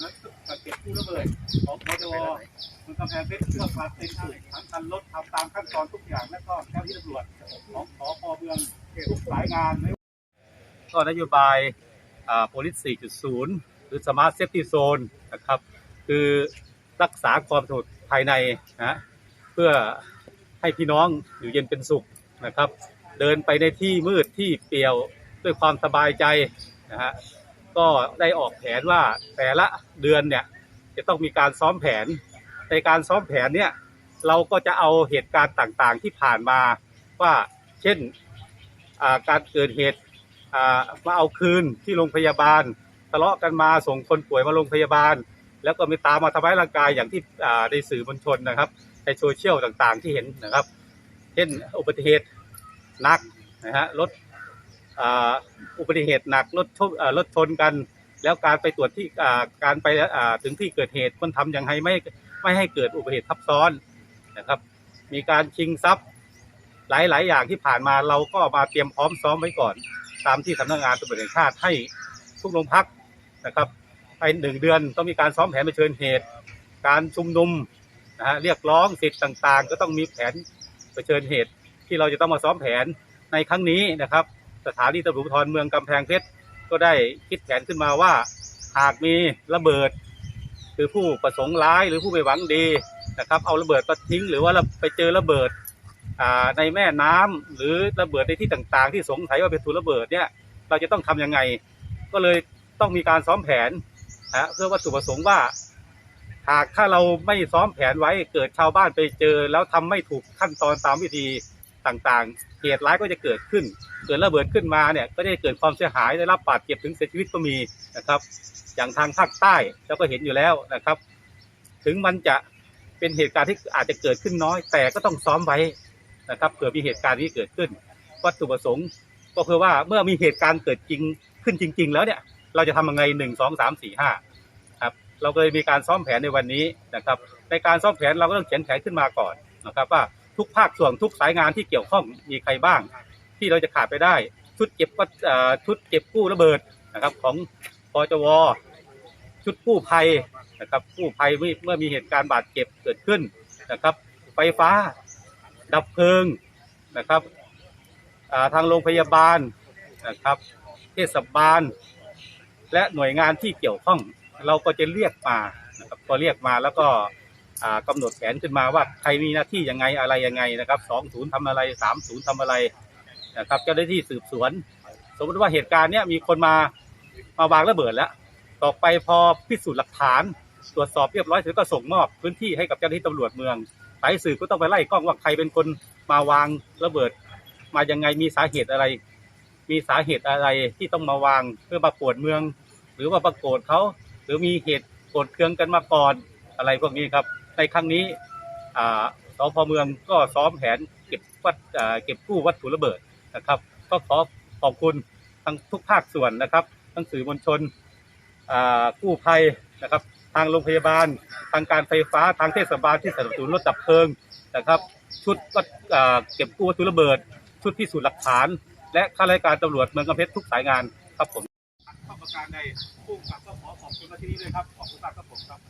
และเก็บกู้ระเบิดของพจวมันกำแพงเพชรเพื่อความเป็นถูกทั้งการลดทำตามขั้นตอนทุกอย่างและก็เจ้าที่ตำรวจของสพเมืองทุกสายงานไม่ก็นโยบายอ่า police 4.0 หรือ smart safety zone นะครับ คือรักษาความสงบภายในนะเพื่อให้พี่น้องอยู่เย็นเป็นสุขนะครับ เดินไปในที่มืดที่เปลี่ยวด้วยความสบายใจนะฮะ ก็ได้ออกแผนว่าแต่ละเดือนเนี่ยจะต้องมีการซ้อมแผน ในการซ้อมแผนเนี่ยเราก็จะเอาเหตุการณ์ต่างๆที่ผ่านมาว่าเช่นาการเกิดเหตุมาเอาคืนที่โรงพยาบาลทะเลาะกันมาส่งคนป่วยมาโรงพยาบาล แล้วก็มีตามมาทำร้ายร่างกายอย่างที่ในสื่อมวลชนนะครับ ในโซเชียลต่างๆที่เห็นนะครับ เช่นอุบัติเหตุนักนะฮะรถ อุบัติเหตุหนักรถชนรถชนกัน แล้วการไปตรวจที่การไปถึงที่เกิดเหตุมันทำอย่างไรไม่ไม่ให้เกิดอุบัติเหตุทับซ้อนนะครับ มีการชิงทรัพย์หลาย ๆ อย่างที่ผ่านมาเราก็มาเตรียมพร้อมซ้อมไว้ก่อน ตามที่สำนักงานตำรวจแห่งชาติให้ทุกโรงพักนะครับไปหนึ่งเดือนต้องมีการซ้อมแผนเผชิญเหตุ การชุมนุมนะฮะเรียกร้องสิทธิ์ต่าง ๆ ก็ต้องมีแผนเผชิญเหตุที่เราจะต้องมาซ้อมแผนในครั้งนี้นะครับ สถานีตำรวจภูธรเมืองกำแพงเพชรก็ได้คิดแผนขึ้นมาว่า หากมีระเบิด คือผู้ประสงค์ร้ายหรือผู้ไม่หวังดีนะครับ เอาระเบิดมาทิ้งหรือว่าเราไปเจอระเบิดในแม่น้ำหรือระเบิดในที่ต่างๆ ที่สงสัยว่าเป็นทุนระเบิดเนี่ยเราจะต้องทำยังไง ก็เลยต้องมีการซ้อมแผนนะเพื่อวัตถุประสงค์ว่า หากถ้าเราไม่ซ้อมแผนไว้เกิดชาวบ้านไปเจอ แล้วทำไม่ถูกขั้นตอนตามวิธี ต่างๆ เหตุร้ายก็จะเกิดขึ้น เกิดระเบิดขึ้นมาเนี่ยก็จะเกิดความเสียหายได้รับบาดเจ็บถึงเสียชีวิตก็มีนะครับ อย่างทางภาคใต้เราก็เห็นอยู่แล้วนะครับ ถึงมันจะเป็นเหตุการณ์ที่อาจจะเกิดขึ้นน้อย แต่ก็ต้องซ้อมไว้นะครับเผื่อมีเหตุการณ์นี้เกิดขึ้น วัตถุประสงค์ ก็เพื่อว่าเมื่อมีเหตุการณ์เกิดจริงขึ้นจริง ๆ แล้วเนี่ยเราจะทำยังไงหนึ่งสองสามสี่ห้าครับเราก็เลยมีการซ้อมแผนในวันนี้นะครับ ในการซ้อมแผนเราก็ต้องเขียนแผนขึ้นมาก่อนนะครับว่า ทุกภาคส่วนทุกสายงานที่เกี่ยวข้องมีใครบ้าง ที่เราจะขาดไปได้ ชุดเก็บก็ชุดเก็บกู้ระเบิดนะครับ ของปจวชุดกู้ภัยนะครับกู้ภัยเมื่อมีเหตุการณ์บาดเจ็บเกิดขึ้นนะครับ ไฟฟ้า ดับเพลิงนะครับาทางโรงพยาบาลนะครับเทศบาล และหน่วยงานที่เกี่ยวข้อง เราก็จะเรียกมานะครับพอเรียกมาแล้วก็ อ่ากำหนดแผนขึ้นมาว่าใครมีหน้าที่ยังไงอะไรยังไงนะครับสองศูนย์ทำอะไรสามศูนย์ทำอะไรนะครับเจ้าหน้าที่สืบสวน สมมติว่าเหตุการณ์เนี้ยมีคนมามาวางระเบิดแล้ว ต่อไปพอพิสูจน์หลักฐาน ตรวจสอบเรียบร้อยเสร็จก็ส่งมอบพื้นที่ให้กับเจ้าหน้าที่ตำรวจเมืองสายสืบก็ต้องไปไล่กล้องว่าใครเป็นคนมาวางระเบิด มายังไงมีสาเหตุอะไร มีสาเหตุอะไรที่ต้องมาวางเพื่อมาปวดเมือง หรือว่าประโกรธเขาหรือมีเหตุโกรธเคืองกันมาก่อนอะไรพวกนี้ครับ ในครั้งนี้สพเมืองก็ซ้อมแผนเก็บวัดเก็บกู้วัตถุระเบิดนะครับ ก็ขอขอบคุณทั้งทุกภาคส่วนนะครับ ทั้งสื่อมวลชนกู้ภัยนะครับ ทางโรงพยาบาล ทางการไฟฟ้าทางเทศบาลที่สนับสนุนรถดับเพลิงนะครับ ชุดก็เก็บกู้วัตถุระเบิด ชุดพิสูจน์หลักฐาน และข้าราชการตำรวจเมืองกำแพงเพชรทุกสายงานครับผมข้าประการในผู้กับก็ขอขอบคุณมาที่นี้ด้วยครับขอบคุณมากครับผมครับ